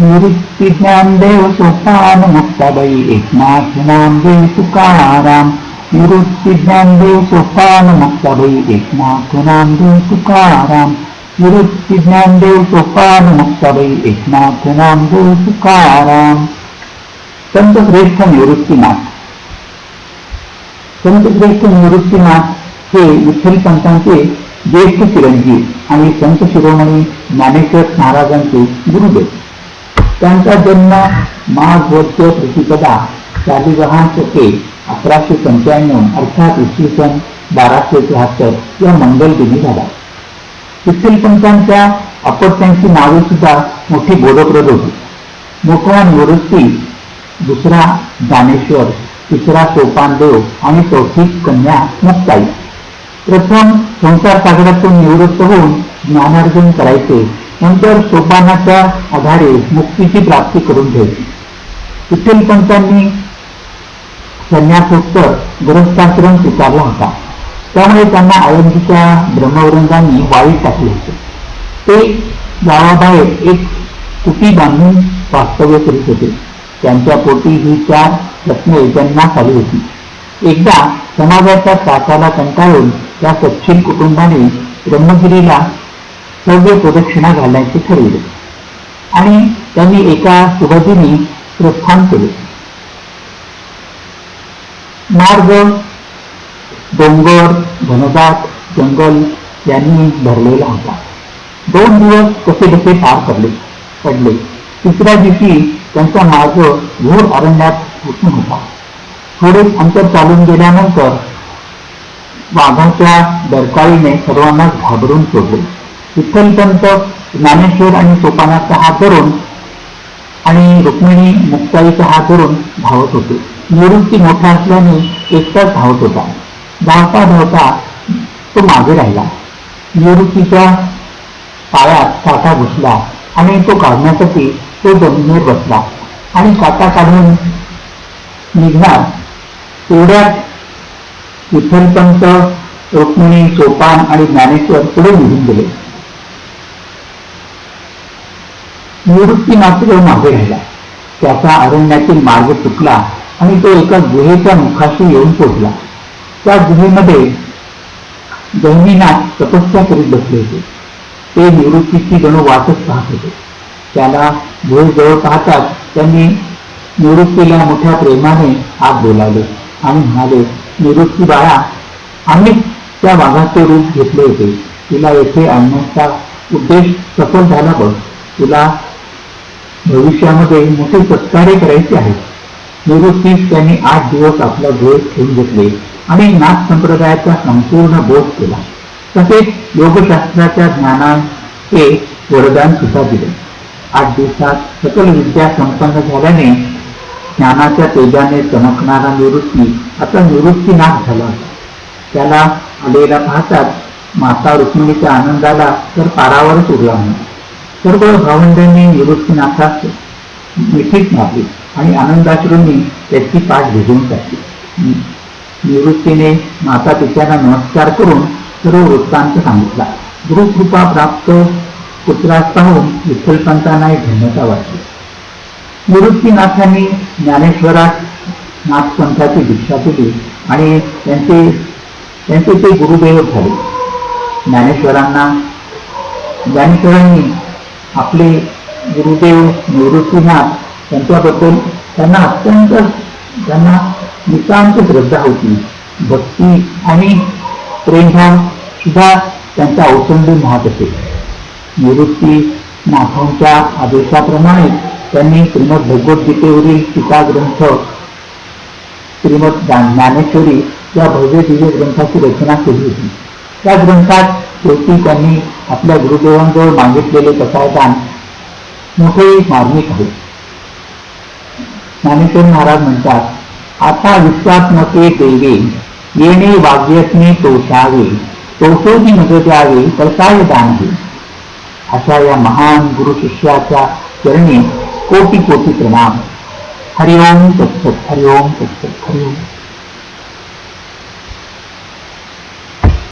निवृत्ती ज्ञानदेव सोपान मुक्ताबाई एकनाथ नामदेव तुकाराम। निवृत्ती ज्ञानदेव सोपान मुक्ताबाई एकनाथ नामदेव तुकाराम। निवृत्ती ज्ञानदेव सोपान मुक्ताबाई एकनाथ नामदेव तुकाराम। संत श्रेष्ठ निवृत्तीनाथ। संत श्रेष्ठ निवृत्तीनाथ हे विठ्ठल पंतांचे ज्येष्ठ चिरंजीव आणि संत शिरोमणी ज्ञानेश्वर महाराजांचे गुरुदेव। त्यांचा जन्म माघ वद्य प्रतिपदा शालिवाहन शके अकराशे पंच्याण्णव अर्थात इसवी सन बाराशे त्र्याहत्तर या मंगल दिनी झाला. विठ्ठल पंतांच्या अपत्यांची नावे सुद्धा मोठी बोधप्रद होती. मोठा निवृत्ती दुसरा ज्ञानेश्वर तिसरा सोपानदेव आणि चौथी कन्या मुक्ताई. प्रथम संसार सागरातून निवृत्त होऊन ज्ञानार्जन करायचे. नंतर सोपानाच्या आधारे मुक्तीची प्राप्ती करून घ्यायची विठ्ठल पंतांनी संन्यासोत्तर गृहस्थाश्रम स्वीकारला होता. त्यामुळे त्यांना आळंदीच्या ब्रह्मवृंदांनी वाईट टाकले होते. ते गावाबाहेर एक कुटी बांधून वास्तव्य करीत होते. त्यांच्या पोटी ही चार रत्ने त्यांना आली होती. एकदा समाजाच्या त्रासाला कंटाळून त्या सच्छील कुटुंबाने ब्रह्मगिरीला सव्य प्रदक्षिणा घालण्याचे ठरविले. आणि त्यांनी एका सुभदिनी प्रस्थान केले. मार्ग डोंगर घनदाट जंगल यांनी भरलेला होता. दोन दिवस कसे कसे पार पडले पडले. तिसऱ्या दिवशी त्यांचा मार्ग घोर अरण्यात उठून होता. थोडे अंतर चालून गेल्यानंतर वाघाच्या दरकाळीने सर्वांना घाबरून सोडले. इथपर्यंत ज्ञानेश्वर आणि सोपानाचा हात धरून आणि रुक्मिणी मुक्ताईचा हात धरून धावत होते. निवृत्ती मोठा असल्याने एकटाच धावत होता. धावता धावता तो मागे राहिला. निवृत्तीच्या पायात काटा घुसला आणि तो काढण्यासाठी तो जमिनीवर बसला आणि काटा काढून निघणार तेवढ्यात विठ्ठलपंत रुक्मिणी सोपान आणि ज्ञानेश्वर पुढे निघून गेले. निवृत्ती मात्र मागे राहिला. त्याचा अरण्यातील मार्ग चुकला आणि तो एका गुहेच्या मुखाशी येऊन पोचला. त्या गुहेमध्ये गहिनीनाथ तपस्या करीत बसले होते. ते निवृत्तीची जणू वाटच पाहत होते. त्याला गुहेजवळ पाहताच त्यांनी निवृत्तीला मोठ्या प्रेमाने आत बोलावले आणि म्हणाले निवृत्ती बाळा आम्ही त्या वाघाचे रूप घेतले होते. तिला येथे आणण्याचा उद्देश सफल झाला बघ. तुला भविष्यामध्ये मोठे सत्कार्य करायचे आहेत. निवृत्तीस त्यांनी आठ दिवस आपला गुहेत ठेवून घेतले आणि नाथ संप्रदायाचा संपूर्ण बोध केला. तसेच योगशास्त्राच्या ज्ञानाचे वरदान सुद्धा दिले. आठ दिवसात सकल विद्या संपन्न झाल्याने ज्ञानाच्या तेजाने चमकणारा निवृत्ती आता निवृत्ती नाश झाला. होता त्याला आलेला पाहताच माता रुक्मिणीच्या आनंदाला तर पारावरच उरला म्हणून सर्व भावंडांनी निवृत्तीनाथास मिठीत मारली आणि आनंदाश्रूंनी त्याची पाठ भिजवून टाकली. निवृत्तीने माता पित्यांना नमस्कार करून सर्व वृत्तांत सांगितला. गुरुकृपा प्राप्त पुत्रास पाहून विठ्ठलपंतांना एक धन्यता वाटली. निवृत्तीनाथांनी ज्ञानेश्वरात नाथपंथाची दीक्षा केली आणि त्यांचे त्यांचे ते गुरुदेव झाले. ज्ञानेश्वरांना ज्ञानेश्वरांनी आपले गुरुदेव निवृत्तीनाथ यांच्याबद्दल त्यांना अत्यंत त्यांना नितांत श्रद्धा होती. भक्ती आणि प्रेमभाव सुद्धा त्यांचा औसंडी वाहत असे निवृत्ती नाथांच्या आदेशाप्रमाणे त्यांनी श्रीमद भगवद्गीतेवरील टीका ग्रंथ श्रीमद ज्ञानेश्वरी या भव्य दिव्य ग्रंथाची रचना केली होती. त्या ग्रंथात शेवटी त्यांनी आपल्या गुरुदेवांजवळ मागितलेले कसायदान मोठे मार्मिक आहे. ज्ञानेश्वर महाराज म्हणतात आता विश्वात्मके देवे येणे वाग्यस्मी तोषावे तोषोजी मज द्यावे कसाय दान हे अशा या महान गुरु शिष्याच्या चरणी कोटी कोटी प्रणाम. हरिओम तत्सत हरिओम तत्सत हरिओम.